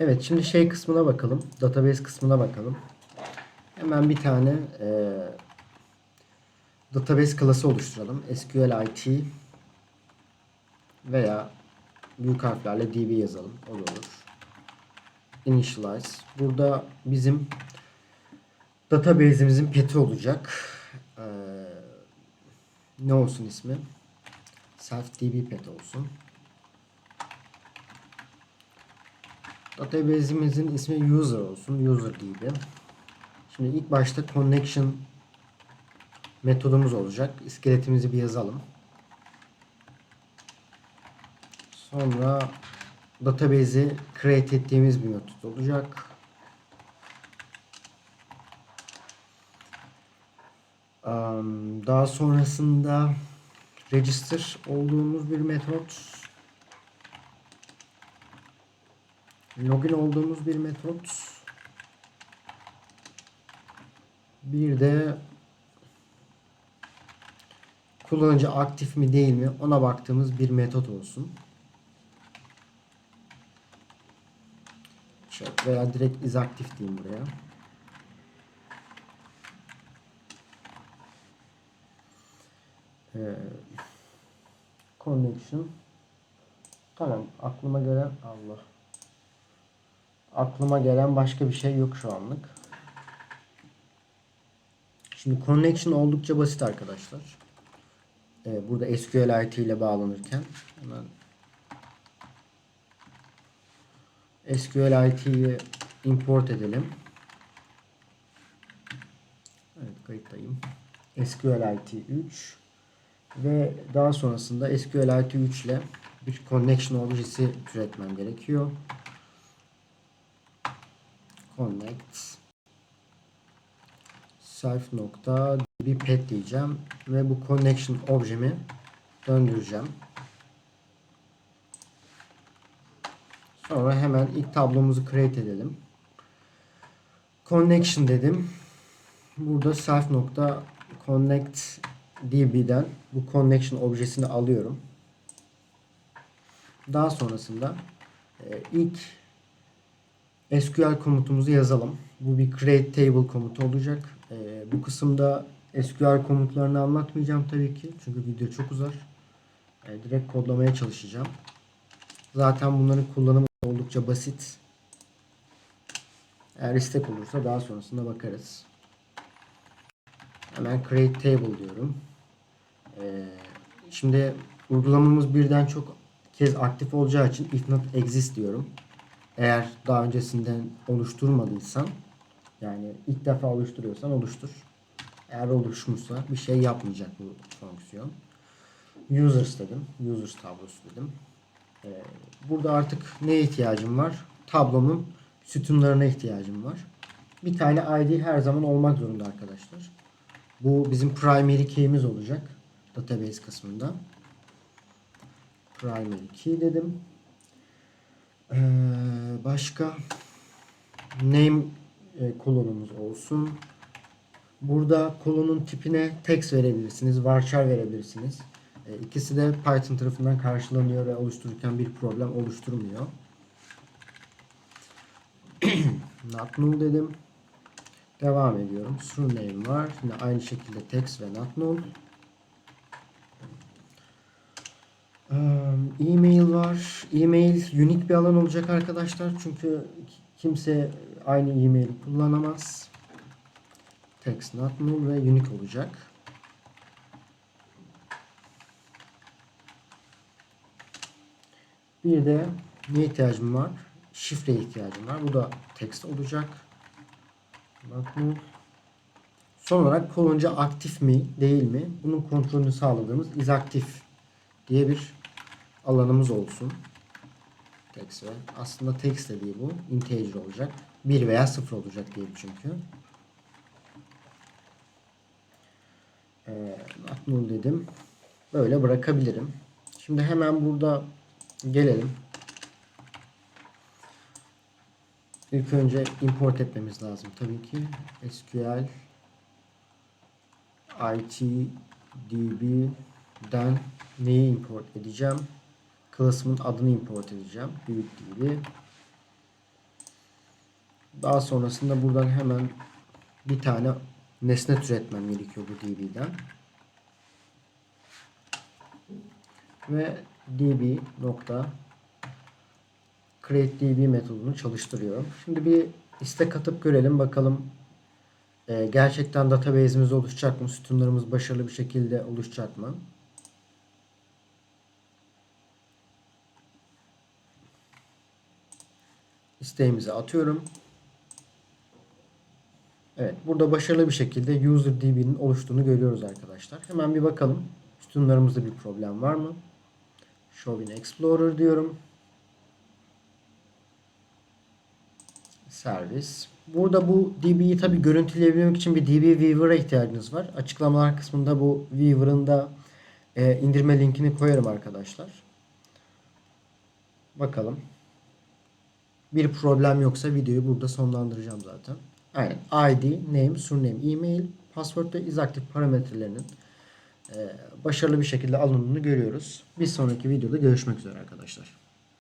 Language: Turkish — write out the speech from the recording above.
Evet şimdi şey kısmına bakalım. Database kısmına bakalım. Hemen bir tane e, database klası oluşturalım. SQLite veya büyük harflerle db yazalım. O olur. Initialize. Burada bizim database'imizin pet'i olacak. Ee, ne olsun ismi? Self db pet olsun. Database'imizin ismi user olsun. User db. Şimdi ilk başta connection metodumuz olacak. İskeletimizi bir yazalım. Sonra database'i create ettiğimiz bir metot olacak. Daha sonrasında register olduğumuz bir metot. Login olduğumuz bir metot. Bir de kullanıcı aktif mi değil mi ona baktığımız bir metot olsun. Veya direkt is aktif diyeyim buraya. Ee, connection tamam aklıma gelen Allah aklıma gelen başka bir şey yok şu anlık. Şimdi connection oldukça basit arkadaşlar. Ee, burada SQLite ile bağlanırken hemen SQLite'yi import edelim. Evet kayıttayım. SQLite 3 ve daha sonrasında SQLite 3 ile bir connection objesi türetmem gerekiyor. Connect self nokta diyeceğim ve bu connection objemi döndüreceğim. Sonra hemen ilk tablomuzu create edelim. Connection dedim. Burada self connect db'den bu connection objesini alıyorum. Daha sonrasında e, ilk SQL komutumuzu yazalım. Bu bir create table komutu olacak. E, bu kısımda SQL komutlarını anlatmayacağım tabii ki. Çünkü video çok uzar. E, direkt kodlamaya çalışacağım. Zaten bunların kullanımı oldukça basit. Eğer istek olursa daha sonrasında bakarız. Hemen create table diyorum. Ee, şimdi uygulamamız birden çok kez aktif olacağı için if not exist diyorum. Eğer daha öncesinden oluşturmadıysan yani ilk defa oluşturuyorsan oluştur. Eğer oluşmuşsa bir şey yapmayacak bu fonksiyon. Users dedim. Users tablosu dedim. Ee, burada artık neye ihtiyacım var? Tablomun sütunlarına ihtiyacım var. Bir tane ID her zaman olmak zorunda arkadaşlar. Bu bizim primary key'imiz olacak. Database kısmında. Primary key dedim. Ee, başka name e, kolonumuz olsun. Burada kolonun tipine text verebilirsiniz. Varchar verebilirsiniz. E, ikisi de Python tarafından karşılanıyor ve oluştururken bir problem oluşturmuyor. not null dedim. Devam ediyorum. Surname var. Yine aynı şekilde text ve not null. E-mail var. E-mail unique bir alan olacak arkadaşlar. Çünkü kimse aynı e-mail kullanamaz. Text not null ve unique olacak. Bir de ne ihtiyacım var? Şifre ihtiyacım var. Bu da text olacak. Not null. Son olarak kolonca aktif mi değil mi? Bunun kontrolünü sağladığımız is aktif diye bir alanımız olsun. Text ve aslında text de değil bu. Integer olacak. 1 veya 0 olacak değil çünkü. Ee, null dedim. Böyle bırakabilirim. Şimdi hemen burada gelelim. İlk önce import etmemiz lazım tabii ki. SQL ITDB'den neyi import edeceğim? Class'ımın adını import edeceğim. Büyük DB. Daha sonrasında buradan hemen bir tane nesne türetmem gerekiyor bu db'den. Ve db nokta create db metodunu çalıştırıyorum. Şimdi bir istek atıp görelim bakalım e, gerçekten database'imiz oluşacak mı? Sütunlarımız başarılı bir şekilde oluşacak mı? İsteğimizi atıyorum. Evet, burada başarılı bir şekilde UserDB'nin oluştuğunu görüyoruz arkadaşlar. Hemen bir bakalım. Sütunlarımızda bir problem var mı? Show in Explorer diyorum. Servis. Burada bu DB'yi tabi görüntüleyebilmek için bir DB Weaver'a ihtiyacınız var. Açıklamalar kısmında bu Weaver'ın da e, indirme linkini koyarım arkadaşlar. Bakalım. Bir problem yoksa videoyu burada sonlandıracağım zaten. Aynen. ID, name, surname, email, password ve isActive parametrelerinin e, başarılı bir şekilde alındığını görüyoruz. Bir sonraki videoda görüşmek üzere arkadaşlar.